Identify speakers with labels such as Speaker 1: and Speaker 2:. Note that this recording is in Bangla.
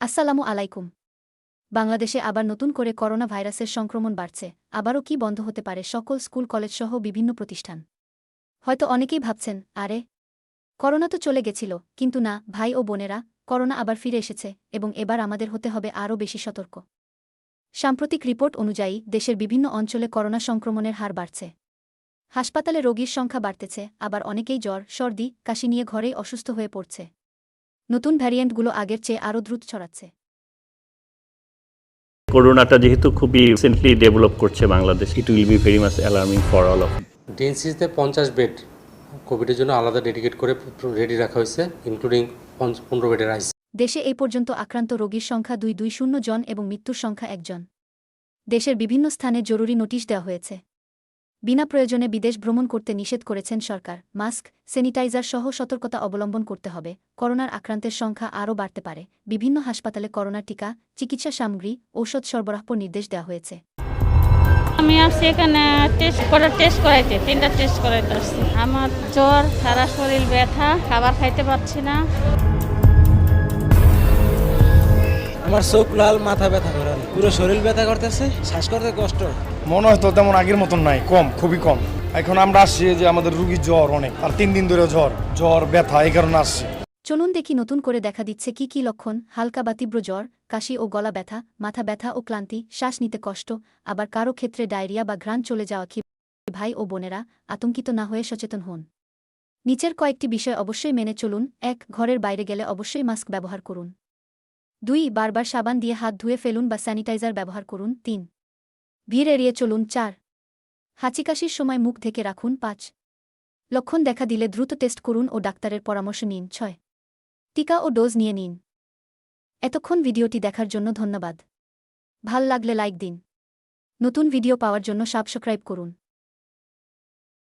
Speaker 1: আসসালামু আলাইকুম। বাংলাদেশে আবার নতুন করে করোনা ভাইরাসের সংক্রমণ বাড়ছে। আবারও কি বন্ধ হতে পারে সকল স্কুল, কলেজসহ বিভিন্ন প্রতিষ্ঠান? হয়তো অনেকেই ভাবছেন, আরে, করোনা তো চলে গেছিল, কিন্তু না, ভাই ও বোনেরা, করোনা আবার ফিরে এসেছে এবং এবার আমাদের হতে হবে আরও বেশি সতর্ক। সাম্প্রতিক রিপোর্ট অনুযায়ী দেশের বিভিন্ন অঞ্চলে করোনা সংক্রমণের হার বাড়ছে। হাসপাতালে রোগীর সংখ্যা বাড়তেছে, আবার অনেকেই জ্বর, সর্দি, কাশি নিয়ে ঘরেই অসুস্থ হয়ে পড়ছে। নতুন ভ্যারিয়েন্টগুলো আগের চেয়ে আরও দ্রুত ছড়াচ্ছে।
Speaker 2: করোনাটা যেহেতু খুবই রিসেন্টলি ডেভেলপ করছে Bangladesh it will be very much alarming for all of
Speaker 3: ডিএনসিতে পঞ্চাশ বেড কোভিডের জন্য আলাদা ডেডিকেট করে রেডি রাখা হয়েছে ইনক্লুডিং পনেরো বেডের আইসি
Speaker 1: দেশে এই পর্যন্ত আক্রান্ত রোগীর সংখ্যা দুই দুই শূন্য জন এবং মৃত্যুর সংখ্যা একজন। দেশের বিভিন্ন স্থানে জরুরি নোটিশ দেওয়া হয়েছে। বিনা প্রয়োজনে বিদেশ ভ্রমণ করতে নিষেধ করেছেন সরকার। মাস্ক, স্যানিটাইজার সহ সতর্কতা অবলম্বন করতে হবে। করোনার আক্রান্তের সংখ্যা আরও বাড়তে পারে। বিভিন্ন হাসপাতালে করোনা টিকা, চিকিৎসা সামগ্রী, ঔষধ সরবরাহর নির্দেশ দেওয়া হয়েছে।
Speaker 4: আমি আসছি এখানে টেস্ট করে টেস্ট করাইতে, তিনটা টেস্ট করাইতে আসছি। আমার জ্বর, সারা শরীর ব্যথা, খাবার খাইতে পারছি না।
Speaker 5: আমার চোখ লাল মাথা ব্যথা করে পুরো শরীর ব্যথা করতেছে শ্বাস করতে কষ্ট।
Speaker 6: মনে হয় তো তেমন আগের মতন নাই কম খুবই কম। এখন আমরা আসছি যে আমাদের রুগীর জ্বর অনেক আর তিন দিন ধরে জ্বর জ্বর ব্যথা এই কারণে আসছি।
Speaker 1: চলুন দেখি নতুন করে দেখা দিচ্ছে কি কি লক্ষণ হালকা বা তীব্র জ্বর কাশি ও গলা ব্যথা মাথা ব্যথা ও ক্লান্তি শ্বাস নিতে কষ্ট আবার কারও ক্ষেত্রে ডায়রিয়া বা ঘ্রাণ চলে যাওয়া কি ভাই ও বোনেরা আতঙ্কিত না হয়ে সচেতন হন। নিচের কয়েকটি বিষয় অবশ্যই মেনে চলুন এক ঘরের বাইরে গেলে অবশ্যই মাস্ক ব্যবহার করুন। দুই, বারবার সাবান দিয়ে হাত ধুয়ে ফেলুন বা স্যানিটাইজার ব্যবহার করুন। তিন, ভিড় এড়িয়ে চলুন। চার, হাঁচিকাশির সময় মুখ ঢেকে রাখুন। পাঁচ, লক্ষণ দেখা দিলে দ্রুত টেস্ট করুন ও ডাক্তারের পরামর্শ নিন। ছয়, টিকা ও ডোজ নিয়ে নিন। এতক্ষণ ভিডিওটি দেখার জন্য ধন্যবাদ। ভালো লাগলে লাইক দিন। নতুন ভিডিও পাওয়ার জন্য সাবস্ক্রাইব করুন।